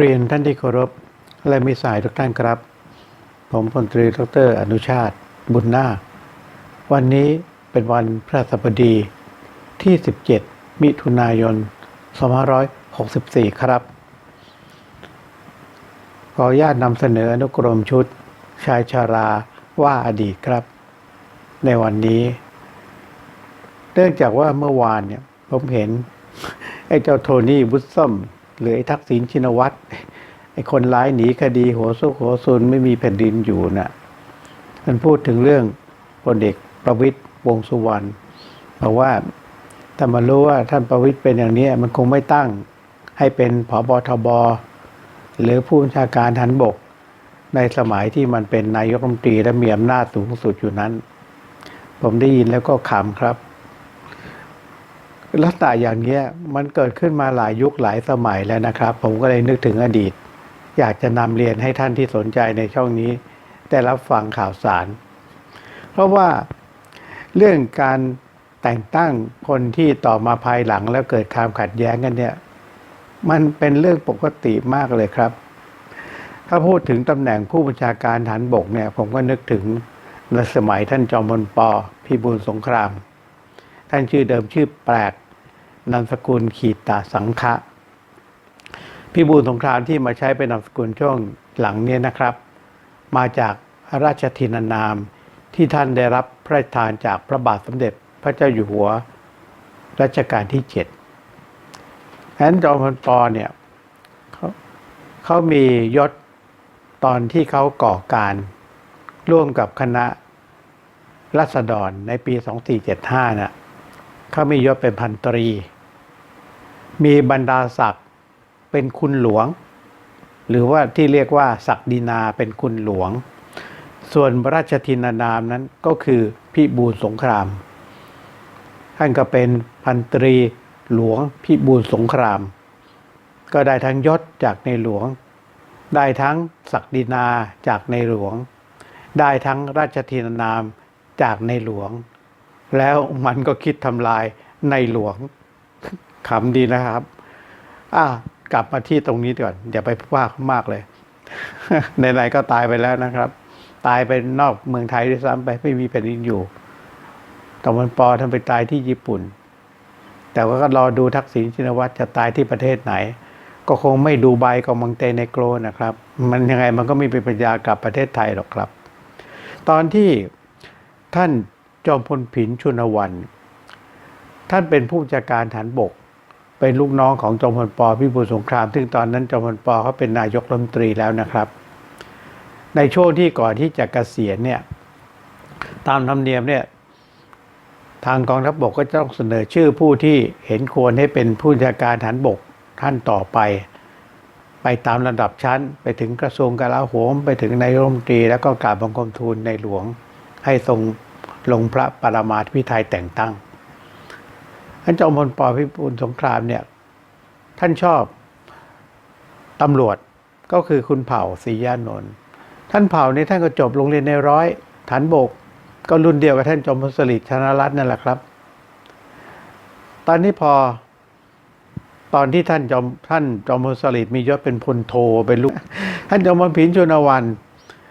เรียนท่านที่เคารพและมิสายทุกท่านครับ ผมพลตรีดรอนุชาติบุญนาควันนี้เป็นวันพระสบดีที่ 17 มิถุนายน 2564 ครับ ขออนุญาตนำเสนออนุกรมชุด ชายชาราว่าอดีตครับ ในวันนี้ เนื่องจากว่าเมื่อวานเนี่ยผมเห็น ไอ้เจ้าโทนี่บุษซัม หรือไอ้ทักษิณชินวัตรไอ้คนร้ายหนีคดีหัวซุกหัวซุนไม่มีแผ่นดินอยู่น่ะมันพูดถึงเรื่องพลเอกประวิตยวงสุวรรณบอกว่าถ้ามารู้ว่าท่านประวิตยเป็นอย่างนี้มันคงไม่ตั้งให้เป็นผบทบหรือผู้บัญชาการทันบก ในสมัยที่มันเป็นนายกรัฐมนตรีและมีอำนาจสูงสุดอยู่นั้น ผมได้ยินแล้วก็ขำครับ ลักษณะอย่างนี้มันเกิดขึ้นมาหลายยุคหลายสมัยแล้วนะครับ ผมก็เลยนึกถึงอดีต อยากจะนำเรียนให้ท่านที่สนใจในช่องนี้ ได้รับฟังข่าวสาร เพราะว่าเรื่องการแต่งตั้งคนที่ต่อมาภายหลังแล้วเกิดความขัดแย้งกันเนี่ยมันเป็นเรื่องปกติมากเลยครับ ถ้าพูดถึงตำแหน่งผู้บัญชาการฐานบกเนี่ย ผมก็นึกถึงในสมัยท่านจอมพลปพิบูลสงคราม ท่านชื่อเดิมชื่อแปลก นามสกุลขีตาสังคะพิบูลสงครามที่มาใช้เป็นนามสกุลช่วงหลังเนี่ยนะครับ มาจากราชทินานาม ที่ท่านได้รับพระราชทานจากพระบาทสมเด็จพระเจ้าอยู่หัวรัชกาลที่เจ็ดฉะนั้นจอมพลปอเนี่ยเขาเขามียศตอนที่เขาก่อการร่วมกับคณะรัษฎรในปี 2475น่ะเขามียศเป็นพันตรี มีบรรดาศักดิ์เป็นคุณหลวง หรือว่าที่เรียกว่าศักดินาเป็นคุณหลวง ส่วนระราชทินานามนั้นก็คือพิบูลสงคราม ท่านก็เป็นพันตรีหลวงพิบูลสงคราม ก็ได้ทั้งยศจากในหลวง ได้ทั้งศักดินาจากในหลวง ได้ทั้งราชทินานามจากในหลวง แล้วมันก็คิดทำลายในหลวง ขำดีนะครับอะกลับมาที่ตรงนี้ก่อนอย่าไปว่าเขามากเลยไหนๆก็ตายไปแล้วนะครับ ตายไปนอกเมืองไทยด้วยซ้ำไปไม่มีแผ่นดินอยู่ตะวันปอท่าไปตายที่ญี่ปุ่น แต่ว่าก็รอดูทักษิณชินวัตรจะตายที่ประเทศไหน ก็คงไม่ดูใบกับมังเตเนโกรนะครับ มันยังไงมันก็ไม่เป็นปัญญากลับประเทศไทยหรอกครับ ตอนที่ท่านจอมพลผินชุนวัน ท่านเป็นผู้จัดการฐานบก เป็นลูกน้องของจอมพลปพิบูลสงคราม ซึ่งตอนนั้นจอมพลปเขาเป็นนายกรัฐมนตรีแล้วนะครับ ในช่วงที่ก่อนที่จะเกษียณเนี่ยตามธรรมเนียมเนี่ยทางกองทัพบกก็จะต้องเสนอชื่อผู้ที่เห็นควรให้เป็นผู้จัดการฐานบกท่านต่อไป ไปตามระดับชั้น ไปถึงกระทรวงกลาโหม ไปถึงนายกรัฐมนตรี แล้วก็กราบบังคมทูลในหลวงให้ทรงลงพระปรมาภิไธยแต่งตั้ง ท่านจอมพลปพิบูลสงครามเนี่ยท่านชอบตำรวจก็คือคุณเผ่าศรียานนท์ท่านเผ่านี่ท่านก็จบโรงเรียนในร้อยฐานบก ก็รุ่นเดียวกับท่านจอมพลสฤษดิ์ชนรัตน์นั่นแหละครับ ตอนนี้พอตอนที่ท่านจอมท่านจอมพลสฤษดิ์มียศเป็นพลโทเป็นลูกท่านจอมพลผินชุนวัน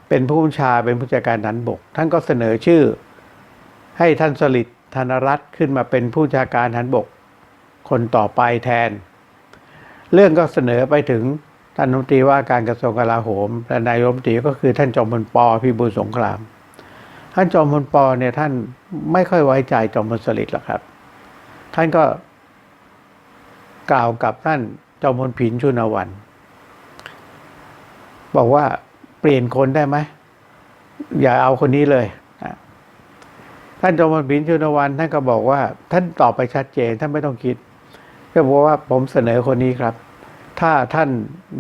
เป็นผู้บัญชาเป็นผู้จัดการฐานบก ท่านก็เสนอชื่อ ให้ท่านสฤษดิ์ ธนรัตน์ขึ้นมาเป็นผู้จัดการฐานบกคนต่อไปแทน เรื่องก็เสนอไปถึงท่านรัฐมนตรีว่าการกระทรวงกลาโหมและนายรัฐมนตรีก็คือท่านจอมพลปอพิบูลสงคราม ท่านจอมพลปอเนี่ยท่านไม่ค่อยไว้ใจจอมพลสฤษดิ์หรอกครับ ท่านก็กล่าวกับท่านจอมพลผินชุนวัน บอกว่าเปลี่ยนคนได้ไหมอย่าเอาคนนี้เลย ท่านจอมพลผินชุนวันท่านก็บอกว่า ท่านตอบไปชัดเจนท่านไม่ต้องคิดก็บอกว่าผมเสนอคนนี้ครับ ถ้าท่าน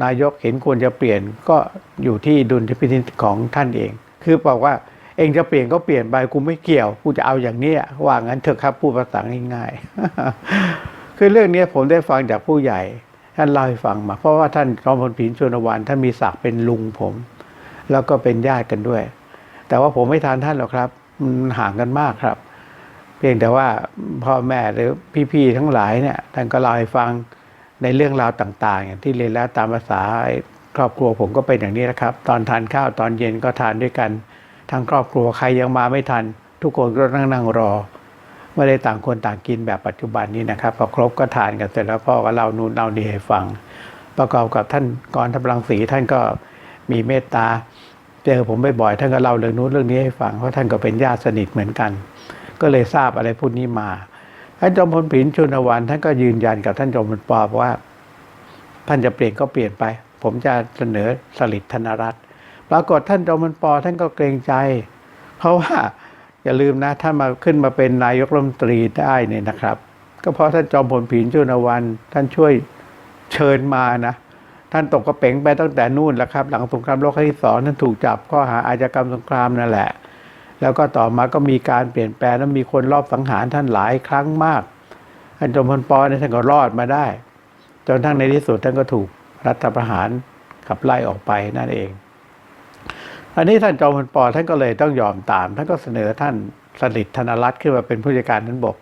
นายกเห็นควรจะเปลี่ยนก็อยู่ที่ดุลพินิจของท่านเอง คือบอกว่าเองจะเปลี่ยนก็เปลี่ยนไปกูไม่เกี่ยวกูจะเอาอย่างนี้ว่างั้นเถอะครับพูดภาษาง่ายๆคือเรื่องนี้ผมได้ฟังจากผู้ใหญ่ ท่านเล่าให้ฟังมา เพราะว่าท่านจอมพลผินชนวันท่านมีศักดิ์เป็นลุงผม แล้วก็เป็นญาติกันด้วย แต่ว่าผมไม่ทานท่านหรอกครับ มันห่างกันมากครับ เพียงแต่ว่าพ่อแม่หรือพี่ๆทั้งหลายเนี่ยท่านก็เล่าให้ฟังในเรื่องราวต่างๆอย่างที่เรียนแล้วตามภาษาครอบครัวผมก็เป็นอย่างนี้นะครับ ตอนทานข้าวตอนเย็นก็ทานด้วยกันทั้งครอบครัวใครยังมาไม่ทัน ทุกคนก็นั่งนั่งรอไม่ได้ต่างคนต่างกินแบบปัจจุบันนี้นะครับพอครบก็ทานกันเสร็จแล้วพ่อก็เล่านู่นเล่านี่ให้ฟัง ประกอบกับท่านกรทัพลังสีท่านก็มีเมตตา เจอผมบ่อยๆท่านก็เล่าเรื่องนู้นเรื่องนี้ให้ฟังเพราะท่านก็เป็นญาติสนิทเหมือนกัน ก็เลยทราบอะไรพวกนี้มาท่านจอมพลผินชุนวันท่านก็ยืนยันกับท่านจอมพลปอว่า ท่านจะเปลี่ยนก็เปลี่ยนไป ผมจะเสนอสลิดธนรัตน์ปรากฏท่านจอมพลปอท่านก็เกรงใจ เพราะว่าอย่าลืมนะถ้านมาขึ้นมาเป็นนายกรัฐมนตรีได้เนี่ยนะครับ ก็เพราะท่านจอมพลผินชุนวันท่านช่วยเชิญมานะ ท่านตกกระเป๋งไปตั้งแต่นู่นแหละครับ หลังสงครามโลกครั้งที่สองท่านถูกจับข้อหาอาชญากรรมสงครามนั่นแหละ แล้วก็ต่อมาก็มีการเปลี่ยนแปลงแล้วมีคนรอบสังหารท่านหลายครั้งมากท่านจอมพลปอเนี่ยท่านก็รอดมาได้ จนทั้งในที่สุดท่านก็ถูกรัฐประหารขับไล่ออกไปนั่นเอง อันนี้ท่านจอมพลปอท่านก็เลยต้องยอมตามท่านก็เสนอท่านสลิดธนรัตน์ขึ้นมาเป็นผู้จัดการท่านบก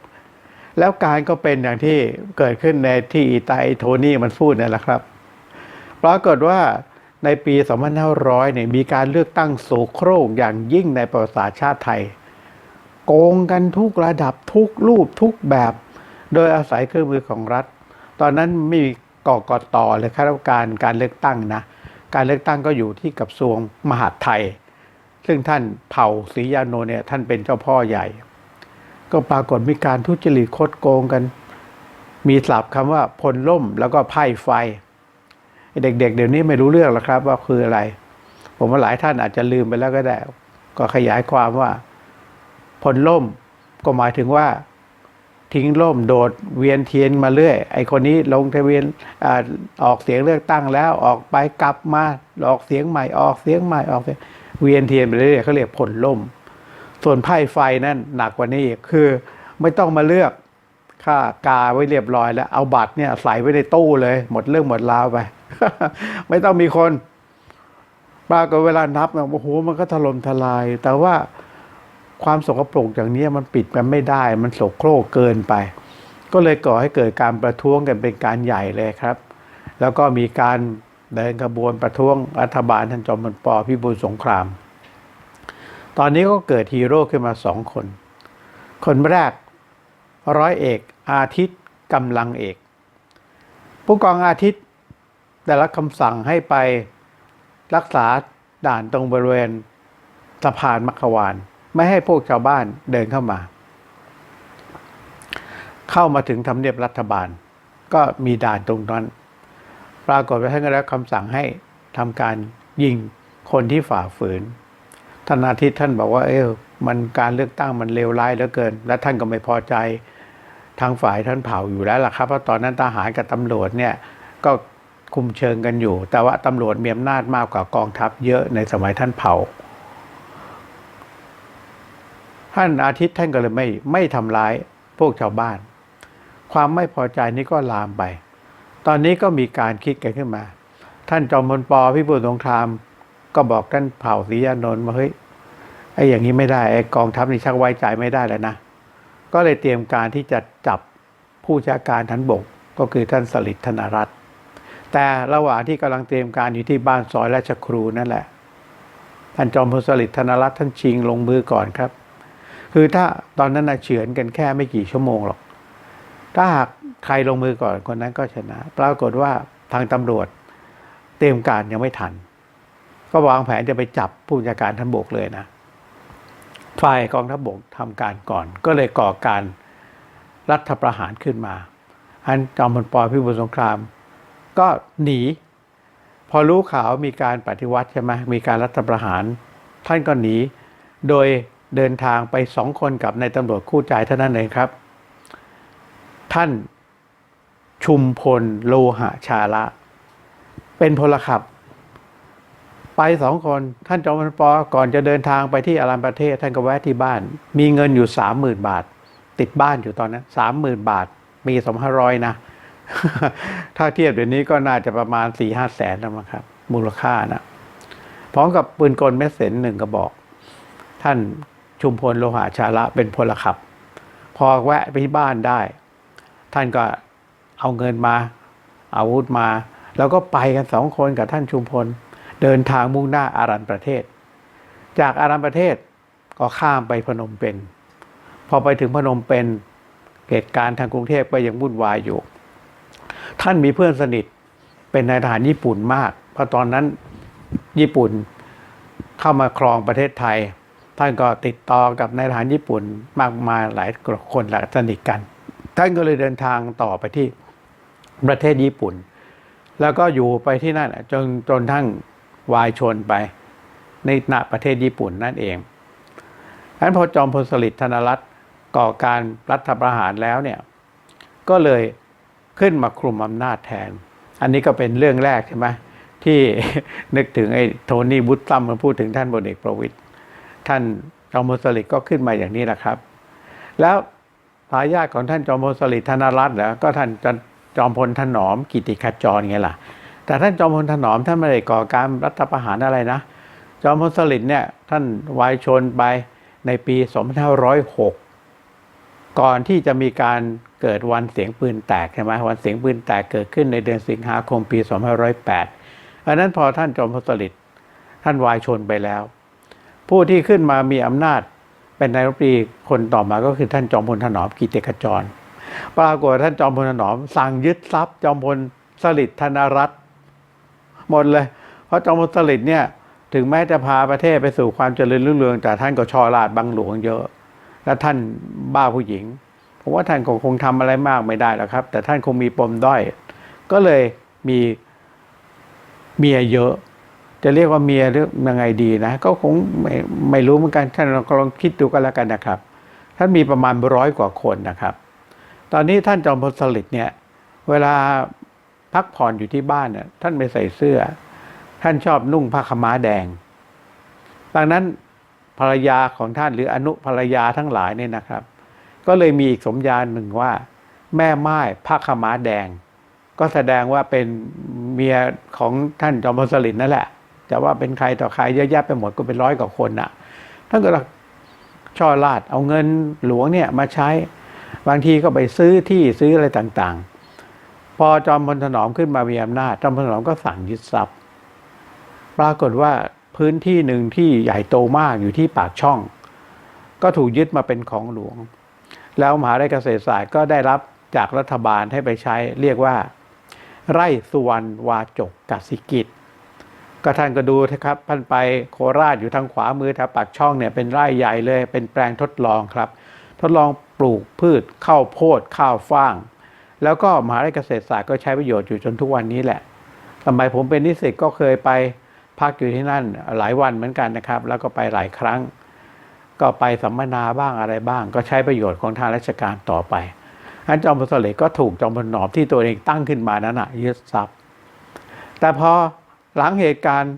แล้วการก็เป็นอย่างที่เกิดขึ้นในที่อีตาไอโทนี่มันพูดนั่นแหละครับ ปรากฏว่าในปี 2500 เนี่ยมีการเลือกตั้งโสโครกอย่างยิ่งในประวัติศาสตร์ชาติไทย โกงกันทุกระดับทุกรูปทุกแบบ โดยอาศัยเครื่องมือของรัฐ ตอนนั้นไม่มีกกตเลยข้าราชการการเลือกตั้งนะ การเลือกตั้งก็อยู่ที่กระทรวงมหาดไทย ซึ่งท่านเผ่าศรียาโนเนี่ยท่านเป็นเจ้าพ่อใหญ่ ก็ปรากฏมีการทุจริตคดโกงกัน มีศัพท์คำว่าพลล่มแล้วก็ไพ่ไฟ เด็กๆ เดี๋ยวนี้ไม่รู้เรื่องหรอกครับ ว่าคืออะไร ผมว่าหลายท่านอาจจะลืมไปแล้วก็ได้ ก็ขยายความว่าพลล่มก็หมายถึงว่า ทิ้งล่มโดดเวียนเทียนมาเรื่อย ไอคนนี้ลงทะเบียนอออกเสียงเลือกตั้งแล้วออกไปกลับมาออกเสียงใหม่ออกเสียงใหม่ออกเสียงเวียนเทียนไปเรื่อยเขาเรียกผลล่ม ส่วนไพ่ไฟนั่นหนักกว่านี้อีกคือไม่ต้องมาเลือกค่ากาไว้เรียบร้อยแล้วเอาบัตรเนี่ยใส่ไว้ในตู้เลย หมดเรื่องหมดราวไป ไม่ต้องมีคนปรากฏเวลานับนะโอ้โหมันก็ถล่มทลาย แต่ว่าความสกปรกอย่างนี้มันปิดกันไม่ได้ มันโสโครกเกินไป ก็เลยก่อให้เกิดการประท้วงกันเป็นการใหญ่เลยครับ แล้วก็มีการเดินขบวนประท้วงรัฐบาลท่านจอมพลปพิบูลสงคราม ตอนนี้ก็เกิดฮีโร่ขึ้นมาสองคน คนแรกร้อยเอกอาทิตย์กำลังเอก ผู้กองอาทิตย์ ได้รับคำสั่งให้ไปรักษาด่านตรงบริเวณสะพานมัควาน ไม่ให้พวกชาวบ้านเดินเข้ามา เข้ามาถึงทำเนียบรัฐบาล ก็มีด่านตรงนั้น ปรากฏว่าท่านก็ได้รับคำสั่งให้ทำการยิงคนที่ฝ่าฝืนท่านอาทิตย์ท่านบอกว่า เออมันการเลือกตั้งมันเลวร้ายเหลือเกิน และท่านก็ไม่พอใจทางฝ่ายท่านเผาอยู่แล้วล่ะครับเพราะตอนนั้นทหารกับตำรวจเนี่ยก็ คุมเชิงกันอยู่ แต่ว่าตำรวจมีอำนาจมากกว่ากองทัพเยอะในสมัยท่านเผาท่านอาทิตย์ท่านก็เลยไม่ไม่ทำร้ายพวกชาวบ้าน ความไม่พอใจนี้ก็ลามไป ตอนนี้ก็มีการคิดกันขึ้นมา ท่านจอมพลปพิบูลสงคราม ก็บอกท่านเผ่าศรียานนท์ว่าเฮ้ยไอ้อย่างนี้ไม่ได้ไอ้กองทัพนี่ชักไว้ใจไม่ได้แล้วนะ ก็เลยเตรียมการที่จะจับผู้ชาการทันบกก็คือท่านสลิดธนรัตน์ แต่ระหว่างที่กำลังเตรียมการอยู่ที่บ้านซอยราชครูนั่นแหละ ท่านจอมพลสลิดธนรัตน์ท่านชิงลงมือก่อนครับ คือถ้าตอนนั้นนะเฉือนกันแค่ไม่กี่ชั่วโมงหรอก ถ้าหากใครลงมือก่อนคนนั้นก็ชนะ ปรากฏว่าทางตำรวจเตรียมการยังไม่ทัน ก็วางแผนจะไปจับผู้บัญชาการทัพบกเลยนะฝ่ายกองทัพบกทำการก่อน ก็เลยก่อการรัฐประหารขึ้นมาอันจอมพลปพิบูลสงคราม ก็หนี พอรู้ข่าวมีการปฏิวัติใช่ไหมมีการรัฐประหาร ท่านก็หนี โดยเดินทางไปสองคนกับนายตำรวจคู่ใจเท่านั้นเองครับ ท่านชุมพลโลหะชาละ เป็นพลขับ ไปสองคนท่านจอมพลปอก่อนจะเดินทางไปที่อารันประเทศ ท่านก็แวะที่บ้าน มีเงินอยู่สามหมื่นบาท ติดบ้านอยู่ตอนนั้นสามหมื่นบาท มีสองห้าร้อยนะ ถ้าเทียบเดี๋ยวนี้ก็น่าจะประมาณสี่ห้าแสนแล้วมั้งครับ มูลค่านะพร้อมกับปืนกลเม็ดเสนหนึ่งกระบอก ท่านชุมพลโลหะชาละเป็นพลขับ พอแวะไปที่บ้านได้ ท่านก็เอาเงินมาอาวุธมา แล้วก็ไปกันสองคนกับท่านชุมพล เดินทางมุ่งหน้าอารันประเทศ จากอารันประเทศก็ข้ามไปพนมเปญพอไปถึงพนมเปญเหตุการณ์ทางกรุงเทพก็ยังวุ่นวายอยู่ ท่านมีเพื่อนสนิทเป็นนายทหารญี่ปุ่นมาก เพราะตอนนั้นญี่ปุ่นเข้ามาครองประเทศไทย ท่านก็ติดต่อกับนายทหารญี่ปุ่นมากมายหลายคนหลายสนิทกัน ท่านก็เลยเดินทางต่อไปที่ประเทศญี่ปุ่น แล้วก็อยู่ไปที่นั่นจนจนทั้งวายชนไปในณประเทศญี่ปุ่นนั่นเองฉะนั้นพอจอมพลสฤษดิ์ธนรัตน์ก่อการรัฐประหารแล้วเนี่ยก็เลย ขึ้นมาคลุมอำนาจแทน อันนี้ก็เป็นเรื่องแรกใช่ไหมที่นึกถึงไอ้โทนี่บุตซัมมาพูดถึงท่านบนเอกประวิตยท่านจอมพลสฤษดิ์ก็ขึ้นมาอย่างนี้แหละครับ แล้วทายาทของท่านจอมพลสฤษดิ์ธนรัตน์เหรอก็ท่านจอมพลถนอมกิติขจรไงล่ะ แต่ท่านจอมพลถนอมท่านไม่ได้ก่อการรัฐประหารอะไรนะ จอมพลสฤษดิ์เนี่ยท่านวายชนไปในปี 2506 ก่อนที่จะมีการเกิดวันเสียงปืนแตกใช่ไหมวันเสียงปืนแตกเกิดขึ้นในเดือนสิงหาคมปี 2508อันนั้นพอท่านจอมพลสฤษดิ์ท่านวายชนไปแล้ว ผู้ที่ขึ้นมามีอำนาจเป็นนายรัฐมนตรีคนต่อมาก็คือท่านจอมพลถนอมกิติขจร ปรากฏท่านจอมพลถนอม สั่งยึดทรัพย์ จอมพลสฤษดิ์ธนรัตน์หมดเลย เพราะจอมพลสฤษดิ์เนี่ยถึงแม้จะพาประเทศไปสู่ความเจริญรุ่งเรืองแต่ท่านก็ชอราดบังหลวงเยอะ และท่านบ้าผู้หญิงผมว่าท่านก็คงทำอะไรมากไม่ได้หรอกครับ แต่ท่านคงมีปมด้อย ก็เลยมีเมียเยอะ จะเรียกว่าเมียหรือยังไงดีนะ ก็คงไม่ไม่รู้เหมือนกันท่านลองคิดดูกันแล้วกันนะครับ ท่านมีประมาณร้อยกว่าคนนะครับ ตอนนี้ท่านจอมพลสฤษดิ์เนี่ย เวลาพักผ่อนอยู่ที่บ้านเนี่ยท่านไม่ใส่เสื้อ ท่านชอบนุ่งผ้าขม้าแดง ดังนั้น ภรรยาของท่านหรืออนุภรรยาทั้งหลายเนี่ยนะครับ ก็เลยมีอีกสมญาหนึ่งว่า แม่ไม้ผ้าขม้าแดง ก็แสดงว่าเป็นเมียของท่านจอมพลสฤษดิ์นั่นแหละแต่ว่าเป็นใครต่อใครเยอะแยะไปหมดก็เป็นร้อยกว่าคนน่ะท่านก็ช่อลาดเอาเงินหลวงเนี่ยมาใช้บางทีก็ไปซื้อที่ซื้ออะไรต่างๆ พอจอมพลถนอมขึ้นมามีอำนาจจอมพลถนอมก็สั่งยึดทรัพย์ ปรากฏว่า พื้นที่หนึ่งที่ใหญ่โตมากอยู่ที่ปากช่อง ก็ถูกยึดมาเป็นของหลวง แล้วมหาวิทยาลัยเกษตรศาสตร์ก็ได้รับจากรัฐบาลให้ไปใช้เรียกว่า ไร่สุวรรณวาจกกสิกิจก็ท่านก็ดูนะครับท่านไปโคราชอยู่ทางขวามือแถวปากช่องเนี่ยเป็นไร่ใหญ่เลย เป็นแปลงทดลองครับ ทดลองปลูกพืชข้าวโพดข้าวฟ่าง แล้วก็มหาวิทยาลัยเกษตรศาสตร์ก็ใช้ประโยชน์อยู่จนทุกวันนี้แหละสมัยผมเป็นนิสิตก็เคยไป พักอยู่ที่นั่นหลายวันเหมือนกันนะครับ แล้วก็ไปหลายครั้ง ก็ไปสัมมนาบ้างอะไรบ้าง ก็ใช้ประโยชน์ของทางราชการต่อไปอันจอมพลสฤษดิ์ก็ถูกจอมพลหนอมที่ตัวเองตั้งขึ้นมานั้นนะยึดทรัพย์ แต่พอหลังเหตุการณ์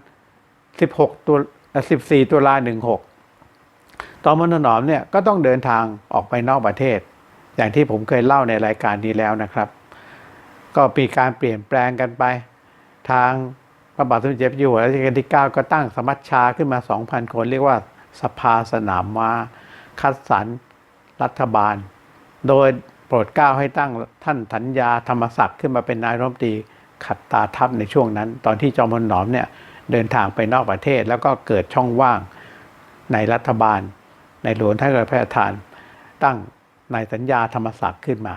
16 ตัว 14 ตุลา 16ตอนมนถนอมเนี่ยก็ต้องเดินทางออกไปนอกประเทศ อย่างที่ผมเคยเล่าในรายการนี้แล้วนะครับ ก็มีการเปลี่ยนแปลงกันไปทาง พระบาทสมเด็จเจ้าอยู่หัวรัชกาลที่ 9 ก็ตั้งสมัชชาขึ้นมา 2,000 คน เรียกว่าสภาสนามมาคัดสรรรัฐบาล โดยโปรดเกล้าให้ตั้งท่านธัญญาธรรมศักดิ์ขึ้นมาเป็นนายรัฐมนตรีขัดตาทัพในช่วงนั้น ตอนที่จอมพลหนอมเนี่ยเดินทางไปนอกประเทศแล้วก็เกิดช่องว่างในรัฐบาล ในหลวงท่านก็พระราชทาน ตั้งนายสัญญาธรรมศักดิ์ขึ้นมา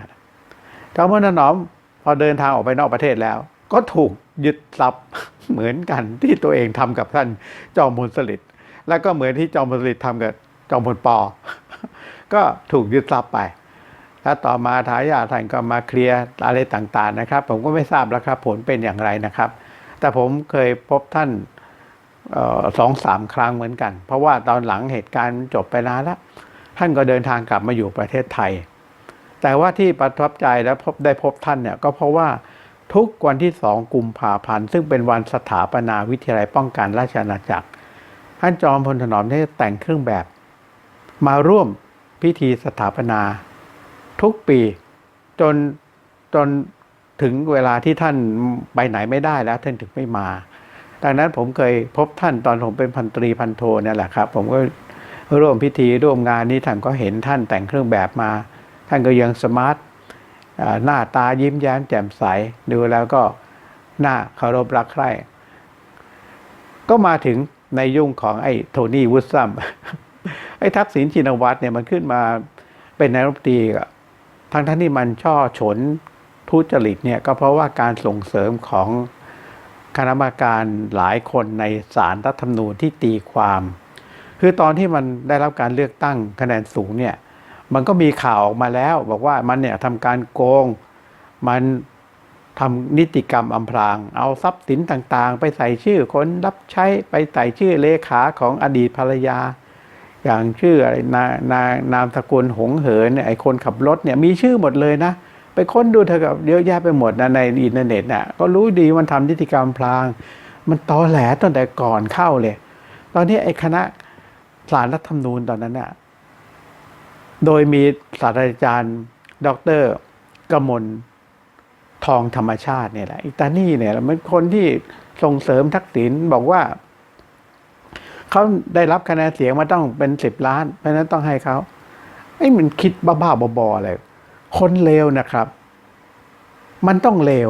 จอมพลถนอมพอเดินทางออกไปนอกประเทศแล้ว ก็ถูกยึดทรัพย์ เหมือนกันที่ตัวเองทำกับท่านจอมพลสฤษดิ์แล้วก็เหมือนที่จอมพลสฤษดิ์ทำกับจอมพลปอ ก็ถูกยึดทรัพย์ไป แล้วต่อมาทายาทท่านก็มาเคลียร์อะไรต่างๆนะครับ ผมก็ไม่ทราบแล้วครับผลเป็นอย่างไรนะครับ แต่ผมเคยพบท่านสองสามครั้งเหมือนกัน เพราะว่าตอนหลังเหตุการณ์จบไปนานแล้ว ท่านก็เดินทางกลับมาอยู่ประเทศไทย แต่ว่าที่ประทับใจและพบได้พบท่านเนี่ยก็เพราะว่า ทุกวันที่สองกุมภาพันธ์ ซึ่งเป็นวันสถาปนาวิทยาลัยป้องกันราชอาณาจักร ท่านจอมพลถนอมได้แต่งเครื่องแบบ มาร่วมพิธีสถาปนา ทุกปีจนจนถึงเวลาที่ท่านไปไหนไม่ได้แล้ว ท่านถึงไม่มา ดังนั้นผมเคยพบท่านตอนผมเป็นพันตรีพันโทเนี่ยแหละครับ ผมก็ร่วมพิธีร่วมงานนี้ท่านก็เห็นท่านแต่งเครื่องแบบมา ท่านก็ยังสมาร์ท หน้าตายิ้มแย้มแจ่มใส ดูแล้วก็น่าเคารพรักใคร่ก็มาถึงในยุ่งของไอ้โทนี่วูดซัมไอ้ทักษิณชินวัตรเนี่ยมันขึ้นมาเป็นนายรัฐมนตรีอะทั้งท่านที่มันช่อฉนทุจริตเนี่ยก็เพราะว่าการส่งเสริมของคณะกรรมการหลายคนในศาลรัฐธรรมนูญที่ตีความ คือตอนที่มันได้รับการเลือกตั้งคะแนนสูงเนี่ย มันก็มีข่าวออกมาแล้ว บอกว่ามันเนี่ยทำการโกง มันทำนิติกรรมอำพราง เอาทรัพย์สินต่างๆ ไปใส่ชื่อคนรับใช้ไปใส่ชื่อเลขาของอดีตภรรยา อย่างชื่ออะไรนานานามสกุลหงเหินเนี่ยไอคนขับรถเนี่ยมีชื่อหมดเลยนะ ไปค้นดูเธอกับเยอะแยะไปหมดนะในอินเทอร์เน็ตน่ะก็รู้ดีมันทำนิติกรรมพลาง มันตอแหลตั้งแต่ก่อนเข้าเลย ตอนนี้ไอ้คณะสารรัฐธรรมนูญตอนนั้นน่ะ โดยมีศาสตราจารย์ดอกเตอรกมลทองธรรมชาติเนี่ยแหละอิตานี่เนี่ยมันคนที่ส่งเสริมทักษิณบอกว่า เขาได้รับคะแนนเสียงมาต้องเป็นสิบล้าน เพราะนั้นต้องให้เขาไอ้มันคิดบ้าๆบอๆอะไรคนเลวนะครับ มันต้องเลว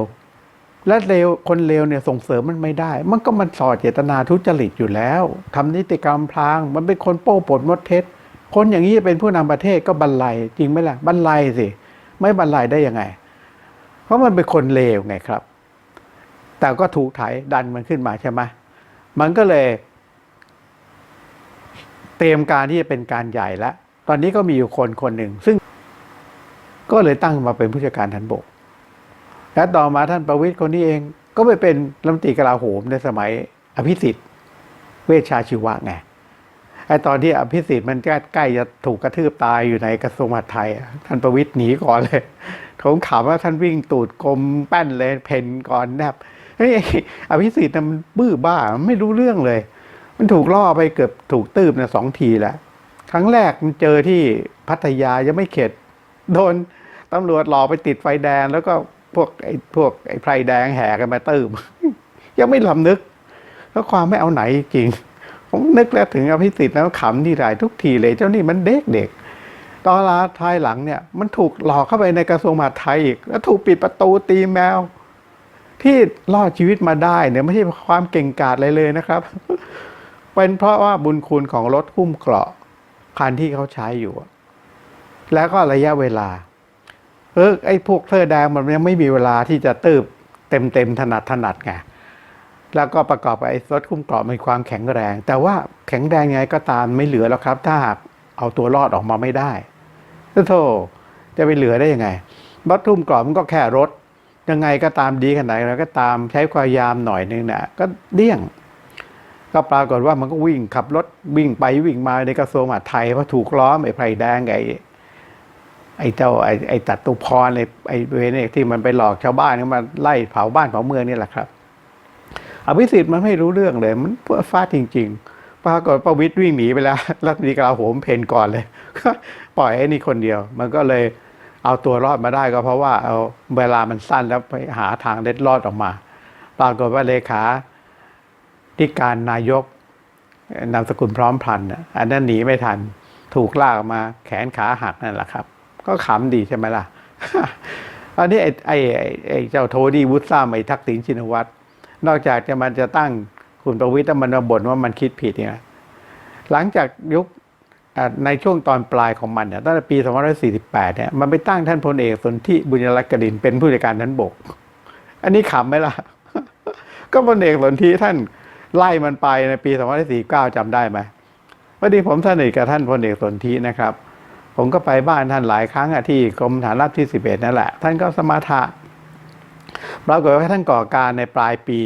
และเลวคนเลวเนี่ยส่งเสริมมันไม่ได้ มันก็มันส่อเจตนาทุจริตอยู่แล้วทำนิติกรรมพลาง มันเป็นคนโป้ปดมดเท็จ คนอย่างนี้เป็นผู้นำประเทศก็บันไลจริงไหมล่ะบันไลสิ ไม่บันไลได้ยังไง เพราะมันเป็นคนเลวไงครับ แต่ก็ถูกไถดันมันขึ้นมาใช่ไหมมันก็เลย เตรียมการที่จะเป็นการใหญ่แล้วตอนนี้ก็มีอยู่คนคนหนึ่ง ซึ่ง ก็เลยตั้งมาเป็นผู้จัดการทันบก และต่อมาท่านประวิตรคนนี้เอง ก็ไปเป็นรัฐมนตรีกลาโหมในสมัยอภิสิทธิ์ เวชชาชีวะไง ไอ้ตอนที่อภิสิทธิ์มันใกล้จะถูกกระทืบตายอยู่ในกระทรวงมหาดไทย ท่านประวิตรหนีก่อนเลยผมขำว่าท่านวิ่งตูดกลมแป้นเลยเพนก่อนแนบเฮ้ยอภิสิทธิ์มันบื้อบ้าไม่รู้เรื่องเลย มันถูกล่อไปเกือบถูกตืบนะสองทีแล้วครั้งแรกมันเจอที่พัทยายังไม่เข็ด โดนตำรวจหลอกไปติดไฟแดง แล้วก็พวกไอ้พวกไอ้ไพรแดงแห่กันมาตืบยังไม่ลำนึกแล้วความไม่เอาไหนจริง ผมนึกแล้วถึงอภิสิทธิ์แล้วขำที่ไรทุกทีเลยเจ้านี่มันเด็กเด็กๆตอนลาทายหลังเนี่ยมันถูกหลอกเข้าไปในกระทรวงมหาดไทยอีก แล้วถูกปิดประตูตีแมว ที่รอดชีวิตมาได้เนี่ยไม่ใช่ความเก่งกาจอะไรเลยนะครับ เป็นเพราะว่าบุญคุณของรถหุ้มเกราะคันที่เขาใช้อยู่ แล้วก็ระยะเวลา เออไอ้พวกเสื้อแดงมันยังไม่มีเวลาที่จะตืบเต็มเต็มๆถนัดถนัดไง แล้วก็ประกอบกับไอ้รถคุ้มเกราะมีความแข็งแรง แต่ว่าแข็งแรงยังไงก็ตามไม่เหลือแล้วครับ ถ้าหากเอาตัวรอดออกมาไม่ได้โธ่จะไปเหลือได้ยังไงรถทุ่มเกราะมันก็แค่รถ ยังไงก็ตามดีขนาดไหนก็ตามใช้ความยามหน่อยนึงเนี่ยก็เดี่ยง ก็ปรากฏว่ามันก็วิ่งขับรถวิ่งไปวิ่งมาในกระทรวงมหาดไทยเพราะถูกล้อมไอ้ไพรแดงไอ้ไอ้เจ้าไอ้ไอ้ตัดตุพรไอ้ไอ้เวเนี่ยที่มันไปหลอกชาวบ้านนี่ยมาไล่เผาบ้านเผาเมืองนี่แหละครับ อภิสิทธิ์มันไม่รู้เรื่องเลย มันเพื่อฟาดจริง ๆ ปรากฏประวิตรวิ่งหนีไปแล้ว รัฐมนตรีกลาโหมเพนก่อนเลย ก็ปล่อยไอ้นี่คนเดียว มันก็เลยเอาตัวรอดมาได้ก็เพราะว่าเอาเวลามันสั้นแล้วไปหาทางเล็ดรอดออกมา ปรากฏว่าเลขาที่การนายกนามสกุลพร้อมพันอันนั้นหนีไม่ทัน ถูกลากมาแขนขาหักนั่นแหละครับ ก็ขำดีใช่ไหมล่ะอันนี้ไอ้ไอ้ไอ้เจ้าโทนี่วุฒิซ้ำไอ้ทักษิณชินวัตร นอกจากจะมันจะตั้งคุณประวิตรมันมาบ่นว่ามันคิดผิดเนี่ยหลังจากยุคในช่วงตอนปลายของมันเนี่ยตั้งแต่ปี2548เนี่ยมันไปตั้งท่านพลเอกสนธิบุญรัตน์กดินเป็นผู้จัดการทันบก อันนี้ขำไหมล่ะ ก็พลเอกสนธิท่านไล่มันไปในปี2549จำได้ไหมพอดีผมสนิทกับท่านพลเอกสนธินะครับ ผมก็ไปบ้านท่านหลายครั้งอะที่กรมฐานราบที่ 11นั่นแหละ ท่านก็สมาทะ ปรากฏว่าท่านก่อการในปลายปี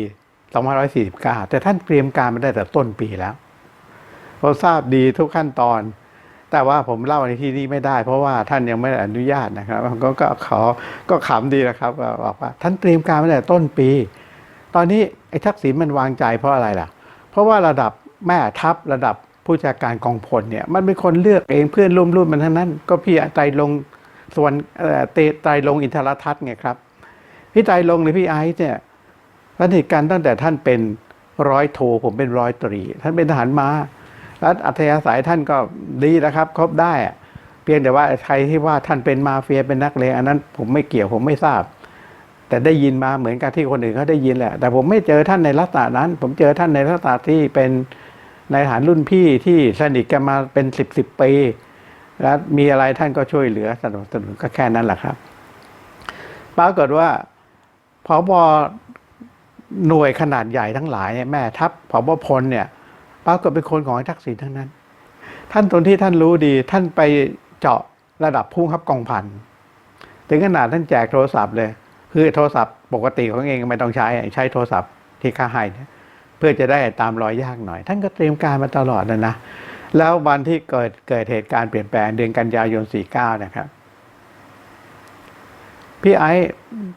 2549 แต่ท่านเตรียมการมาได้แต่ต้นปีแล้วผมทราบดีทุกขั้นตอน แต่ว่าผมเล่าในที่นี้ไม่ได้ เพราะว่าท่านยังไม่ได้อนุญาตนะครับก็ก็ขอก็ขำดีนะครับบอกว่า ท่านเตรียมการมาแต่ต้นปี ตอนนี้ไอ้ทักษิณมันวางใจเพราะอะไรล่ะ เพราะว่าระดับแม่ทัพระดับผู้จัดการกองพลเนี่ยมันเป็นคนเลือกเองเพื่อนร่วมรุ่นมันทั้งนั้น ก็พี่ไตรลงส่วนเตไตรลงอินทรทัศน์ไงครับ พี่ไตลงหรือพี่ไอซ์เนี่ยสนิทกันตั้งแต่ท่านเป็นร้อยโทผมเป็นร้อยตรี ท่านเป็นทหารมาแล้วอัธยาศัยท่านก็ดีนะครับ ครบได้เพียงแต่ว่าใครที่ว่าท่านเป็นมาเฟียเป็นนักเลงอันนั้นผมไม่เกี่ยวผมไม่ทราบ แต่ได้ยินมาเหมือนกับที่คนอื่นเขาได้ยินแหละ แต่ผมไม่เจอท่านในลักษณะนั้น ผมเจอท่านในลักษณะที่เป็นในายทหารรุ่นพี่ที่สนิทกันมาเป็นสิบสิบปีแล้วมีอะไรท่านก็ช่วยเหลือสนับสนุนก็แค่นั้นแหละครับ ปรากฏว่า พอบหน่วยขนาดใหญ่ทั้งหลายเนี่ยแม่ทัพผบพลเนี่ยปรากฏเป็นคนของไอ้ทักษิณทั้งนั้น ท่านตนที่ท่านรู้ดี ท่านไปเจาะระดับผู้บังคับกองพันถึงขนาดท่านแจกโทรศัพท์เลย คือโทรศัพท์ปกติของเองไม่ต้องใช้ใช้โทรศัพท์ที่ค่าให้เนี่ยเพื่อจะได้ตามรอยยากหน่อย ท่านก็เตรียมการมาตลอดนะนะแล้ววันที่เกิดเกิดเหตุการณ์เปลี่ยนแปลงเดือนกันยายน 49 นะครับ พี่ไอ้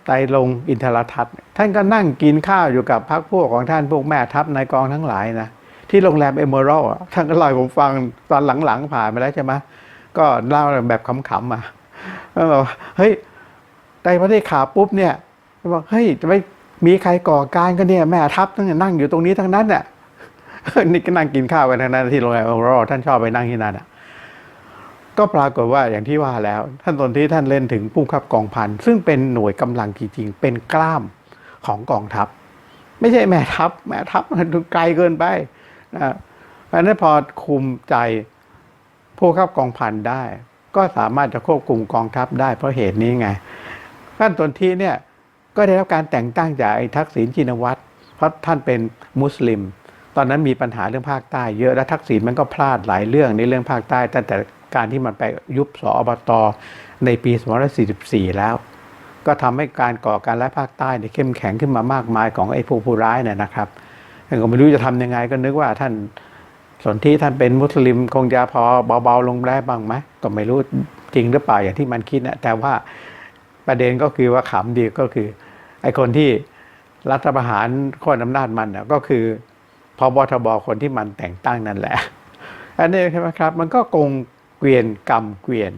ไตลงอินทรทัศน์ท่านก็นั่งกินข้าวอยู่กับพรรคพวกของท่านพวกแม่ทัพนายกองทั้งหลายนะที่โรงแรมเอเมอรัลท่านก็เล่าผมฟังตอนหลังๆผ่านไปแล้วใช่ไหมก็เล่าแบบขำๆมาแล้วบอกเฮ้ยได้ประเทศข่าปุ๊บเนี่ยบอกเฮ้ยจะไม่มีใครก่อการก็เนี่ยแม่ทัพตั้งนั่งอยู่ตรงนี้ทั้งนั้นเนี่ยนี่ก็นั่งกินข้าวกันทั้งนั้นที่โรงแรมเอเมอรัลท่านชอบไปนั่งที่นั่นอะ ก็ปรากฏว่าอย่างที่ว่าแล้ว ท่านตนที่ท่านเล่นถึงผู้บังคับกองพัน ซึ่งเป็นหน่วยกำลังจริงๆ เป็นกล้ามของกองทัพ ไม่ใช่แม่ทัพ แม่ทัพมันไกลเกินไปนะเพราะนั้นพอคุมใจผู้บังคับกองพันได้ ก็สามารถจะควบคุมกองทัพได้เพราะเหตุนี้ไงท่านตนที่เนี่ยก็ได้รับการแต่งตั้งจากไอ้ทักษิณชินวัตรเพราะท่านเป็นมุสลิม ตอนนั้นมีปัญหาเรื่องภาคใต้เยอะและทักษิณมันก็พลาดหลายเรื่องในเรื่องภาคใต้ตั้งแต่ การที่มันไปยุบสอบตในปี 2544 แล้ว ก็ทำให้การก่อการร้ายภาคใต้เนี่ยเข้มแข็งขึ้นมามากมายของไอ้พวกผู้ร้ายเนี่ยนะครับก็ไม่รู้จะทำยังไงก็นึกว่าท่านสนที่ท่านเป็นมุสลิมคงจะพอเบาๆลงได้บ้างไหมก็ไม่รู้จริงหรือเปล่าอย่างที่มันคิดนะแต่ว่าประเด็นก็คือว่าขำดีก็คือไอ้คนที่รัฐประหารข้อนอำนาจมันน่ะก็คือพอบทบคนที่มันแต่งตั้งนั่นแหละอันนี้ใช่ไหมครับ มันก็กง เกวียนกรรมเกวียน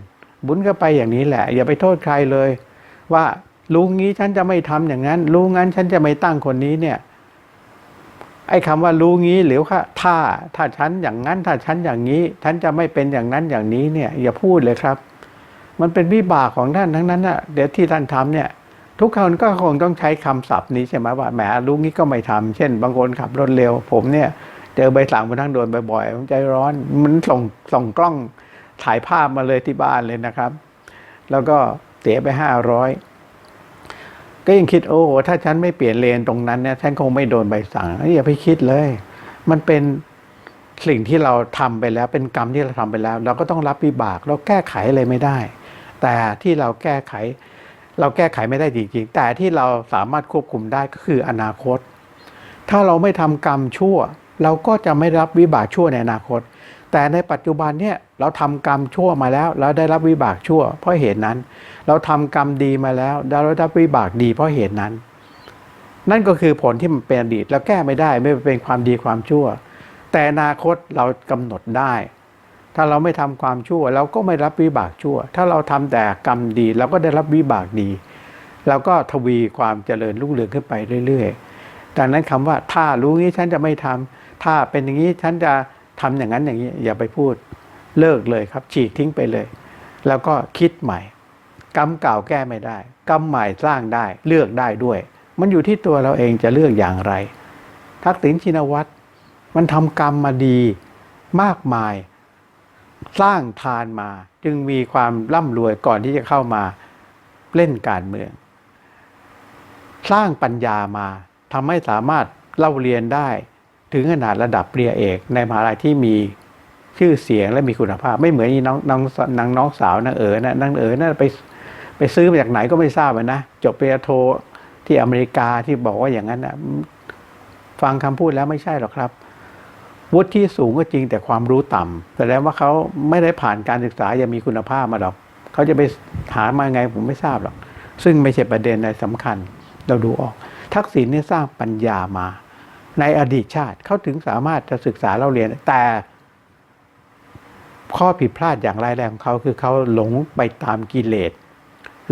บุญก็ไปอย่างนี้แหละ อย่าไปโทษใครเลย ว่ารู้งี้ฉันจะไม่ทำอย่างนั้นรู้งั้นฉันจะไม่ตั้งคนนี้เนี่ยไอ้คำว่ารู้งี้หรือว่าถ้าถ้าฉันอย่างนั้น ถ้าฉันอย่างนี้ ฉันจะไม่เป็นอย่างนั้นอย่างนี้เนี่ย อย่าพูดเลยครับ มันเป็นวิบากของท่านทั้งนั้นน่ะเดี๋ยวที่ท่านทำเนี่ย ทุกคนก็คงต้องใช้คำศัพท์นี้ใช่ไหมว่าแหมรู้งี้ก็ไม่ทำเช่น บางคนขับรถเร็ว ผมเนี่ย เจอใบสั่งบนทางด่วนบ่อยๆผมใจร้อน มันส่งส่งกล้อง ถ่ายภาพมาเลยที่บ้านเลยนะครับ แล้วก็เสียไปห้าร้อยก็ยังคิดโอ้โหถ้าฉันไม่เปลี่ยนเลนตรงนั้นเนี่ยฉันคงไม่โดนใบสั่งอย่าไปคิดเลย มันเป็นสิ่งที่เราทำไปแล้ว เป็นกรรมที่เราทำไปแล้ว เราก็ต้องรับวิบาก เราแก้ไขอะไรไม่ได้ แต่ที่เราแก้ไข เราแก้ไขไม่ได้จริงๆ แต่ที่เราสามารถควบคุมได้ก็คืออนาคต ถ้าเราไม่ทำกรรมชั่ว เราก็จะไม่รับวิบากชั่วในอนาคต แต่ในปัจจุบันเนี่ยเราทำกรรมชั่วมาแล้ว เราได้รับวิบากชั่ว เพราะเหตุนั้น เราทำกรรมดีมาแล้วเราได้รับวิบากดีเพราะเหตุนั้น นั่นก็คือผลที่มันเป็นอดีตเราแก้ไม่ได้ไม่เป็นความดีความชั่ว แต่อนาคตเรากำหนดได้ ถ้าเราไม่ทำความชั่ว เราก็ไม่รับวิบากชั่ว ถ้าเราทำแต่กรรมดีเราก็ได้รับวิบากดีแล้วก็ทวีความเจริญรุ่งเรืองขึ้นไปเรื่อยๆดังนั้นคำว่าถ้ารู้งี้ฉันจะไม่ทำถ้าเป็นอย่างนี้ฉันจะ ทำอย่างนั้นอย่างนี้อย่าไปพูดเลิกเลยครับ ฉีกทิ้งไปเลย แล้วก็คิดใหม่ กรรมเก่าแก้ไม่ได้ กรรมใหม่สร้างได้เลือกได้ด้วย มันอยู่ที่ตัวเราเองจะเลือกอย่างไร ทักษิณชินวัตรมันทำกรรมมาดีมากมาย สร้างทานมา จึงมีความร่ำรวยก่อนที่จะเข้ามาเล่นการเมือง สร้างปัญญามาทำให้สามารถเล่าเรียนได้ ถึงขนาดระดับเปรียเอกในมหาลัยที่มีชื่อเสียงและมีคุณภาพ ไม่เหมือนน้องน้องนางน้องสาวนางเอ๋อนะนางเอ๋อนะ่ไปไปซื้อมาจากไหนก็ไม่ทราบนะจบปริญญาโทที่อเมริกาที่บอกว่าอย่างนั้นนะฟังคำพูดแล้วไม่ใช่หรอกครับ วุฒิที่สูงก็จริงแต่ความรู้ต่ำแสดงว่าเขาไม่ได้ผ่านการศึกษายังมีคุณภาพมาหรอกเขาจะไปหามาไงผมไม่ทราบหรอกซึ่งไม่ใช่ประเด็นในสำคัญเราดูออก ทักษิณเนี่ยสร้างปัญญามา ในอดีตชาติเขาถึงสามารถจะศึกษาเราเรียน แต่ ข้อผิดพลาดอย่างร้ายแรงของเขาคือเขาหลงไปตามกิเลส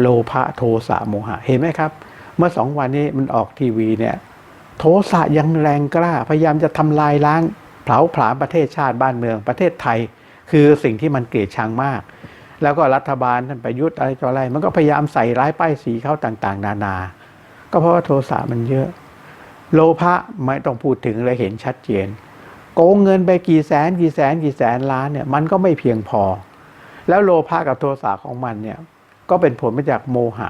โลภะโทสะโมหะ เห็นไหมครับ เมื่อสองวันนี้มันออกทีวีเนี่ย โทสะยังแรงกล้า พยายามจะทำลายล้างเผาผลาญประเทศชาติบ้านเมืองประเทศไทย คือสิ่งที่มันเกลียดชังมาก แล้วก็รัฐบาลท่านประยุทธ์อะไรต่ออะไร มันก็พยายามใส่ร้ายป้ายสีเขาต่างๆ นานา ก็เพราะว่าโทสะมันเยอะ โลภะไม่ต้องพูดถึงเลยเห็นชัดเจน โกงเงินไปกี่แสนกี่แสนกี่แสนล้านเนี่ยมันก็ไม่เพียงพอ แล้วโลภะกับโทสะของมันเนี่ยก็เป็นผลมาจากโมหะ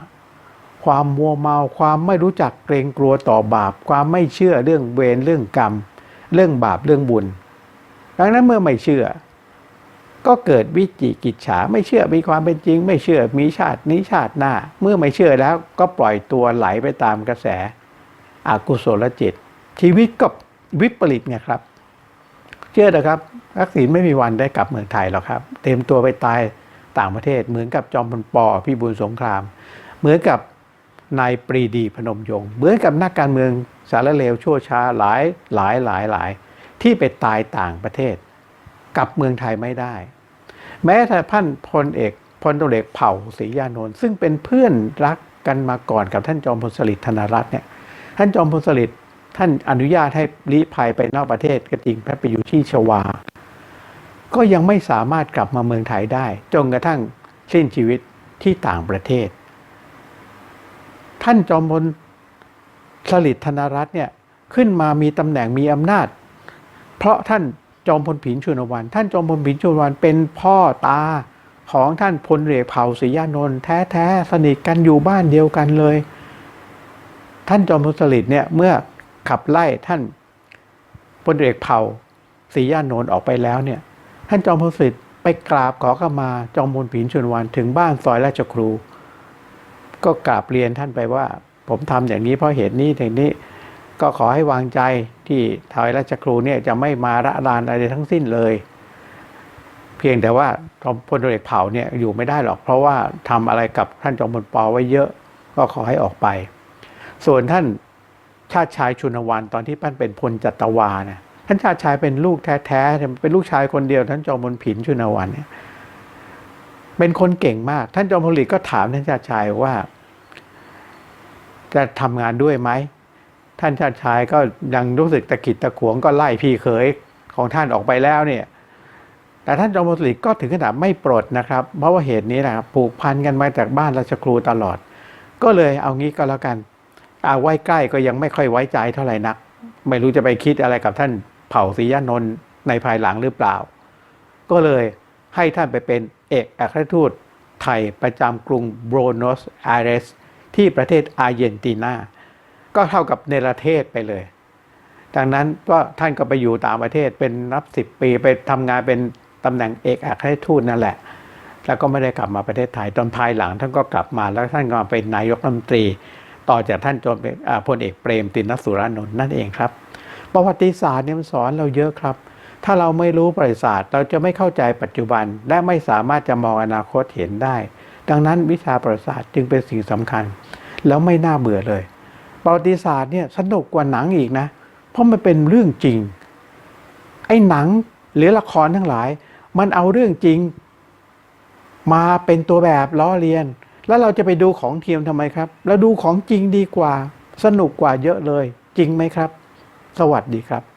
ความมัวเมาความไม่รู้จักเกรงกลัวต่อบาป ความไม่เชื่อเรื่องเวรเรื่องกรรม เรื่องบาปเรื่องบุญ ดังนั้นเมื่อไม่เชื่อ ก็เกิดวิจิกิจฉาไม่เชื่อมีความเป็นจริง ไม่เชื่อมีชาตินี้ชาติหน้า เมื่อไม่เชื่อแล้วก็ปล่อยตัวไหลไปตามกระแส อกุศลจิต ชีวิตก็วิปริตไงครับ เชื่อนะครับทักษิณไม่มีวันได้กลับเมืองไทยหรอกครับ เต็มตัวไปตายต่างประเทศ เหมือนกับจอมพลปอพี่บุญสงคราม เหมือนกับนายปรีดีพนมยงค์เหมือนกับนักการเมืองสารเลวชั่วช้าหลายหลายหลายหลาย ที่ไปตายต่างประเทศ กลับเมืองไทยไม่ได้ แม้แต่ท่านพลเอกพลตเอกเผ่าศรียานนท์ซึ่งเป็นเพื่อนรักกันมาก่อนกับท่านจอมพลสฤษดิ์ธนรัตน์เนี่ย ท่านจอมพลสฤษดิ์ท่านอนุญาตให้ลี้ภัยไปนอกประเทศก็จริงแพไปอยู่ที่ชวา ก็ยังไม่สามารถกลับมาเมืองไทยได้จนกระทั่งสิ้นชีวิตที่ต่างประเทศ ท่านจอมพลสฤษดิ์ธนรัตน์เนี่ยขึ้นมามีตำแหน่งมีอำนาจ เพราะท่านจอมพลผินชุนวัน ท่านจอมพลผินชุนวันเป็นพ่อตาของท่านพลเรือเผ่าศรียานนท์แท้ๆสนิทกันอยู่บ้านเดียวกันเลย ท่านจอมพลสฤษดิ์เนี่ยเมื่อขับไล่ท่านพลเอกเผ่าศรียานนท์ออกไปแล้วเนี่ย ท่านจอมพลสฤษดิ์ไปกราบขอขมาจอมพลผินชุนวันถึงบ้านซอยราชครู ก็กราบเรียนท่านไปว่า ผมทำอย่างนี้เพราะเหตุนี้อย่างนี้ก็ขอให้วางใจที่ทอยราชครูเนี่ยจะไม่มาระรานอะไรทั้งสิ้นเลย เพียงแต่ว่าจอมพลเอกเผ่าเนี่ยอยู่ไม่ได้หรอก เพราะว่าทำอะไรกับท่านจอมพลปอไว้เยอะ ก็ขอให้ออกไป ส่วนท่านชาติชายชุนวันตอนที่ท่านเป็นพลจัตวาเนี่ยท่านชาติชายเป็นลูกแท้ๆเป็นลูกชายคนเดียว ท่านจอมพลผินชุนวันเนี่ยเป็นคนเก่งมาก ท่านจอมพลฤษก็ถามท่านชาติชายว่า จะทำงานด้วยไหมท่านชาติชายก็ยังรู้สึกตะกิดตะขวงก็ไล่พี่เขยของท่านออกไปแล้วเนี่ย แต่ท่านจอมพลฤษก็ถึงขนาดไม่ปลดนะครับ เพราะว่าเหตุนี้นะครับผูกพันกันมาจากบ้านราชครูตลอด ก็เลยเอางี้ก็แล้วกัน เอาไว้ใกล้ก็ยังไม่ค่อยไว้ใจเท่าไหร่นัก ไม่รู้จะไปคิดอะไรกับท่านเผ่าศรียานนท์ในภายหลังหรือเปล่า ก็เลยให้ท่านไปเป็นเอกอัครทูตไทยประจำกรุงโบรนสไอเรส ที่ประเทศอาร์เจนตินา ก็เท่ากับเนรเทศไปเลย ดังนั้นก็ท่านก็ไปอยู่ต่างประเทศเป็นนับสิบปีไปทำงานเป็นตำแหน่งเอกอัครทูตนั่นแหละ แล้วก็ไม่ได้กลับมาประเทศไทยตอนภายหลังท่านก็กลับมาแล้วท่านก็มาเป็นนายกรัฐมนตรี ต่อจากท่านจนพลเอกเปรมตินสุรานนท์นั่นเองครับ ประวัติศาสตร์เนี่ยมันสอนเราเยอะครับ ถ้าเราไม่รู้ประวัติศาสตร์ เราจะไม่เข้าใจปัจจุบัน และไม่สามารถจะมองอนาคตเห็นได้ ดังนั้นวิชาประวัติศาสตร์จึงเป็นสิ่งสำคัญ แล้วไม่น่าเบื่อเลย ประวัติศาสตร์เนี่ยสนุกกว่าหนังอีกนะ เพราะมันเป็นเรื่องจริง ไอ้หนังหรือละครทั้งหลาย มันเอาเรื่องจริง มาเป็นตัวแบบล้อเลียน แล้วเราจะไปดูของเทียมทำไมครับ เราดูของจริงดีกว่า สนุกกว่าเยอะเลย จริงไหมครับ สวัสดีครับ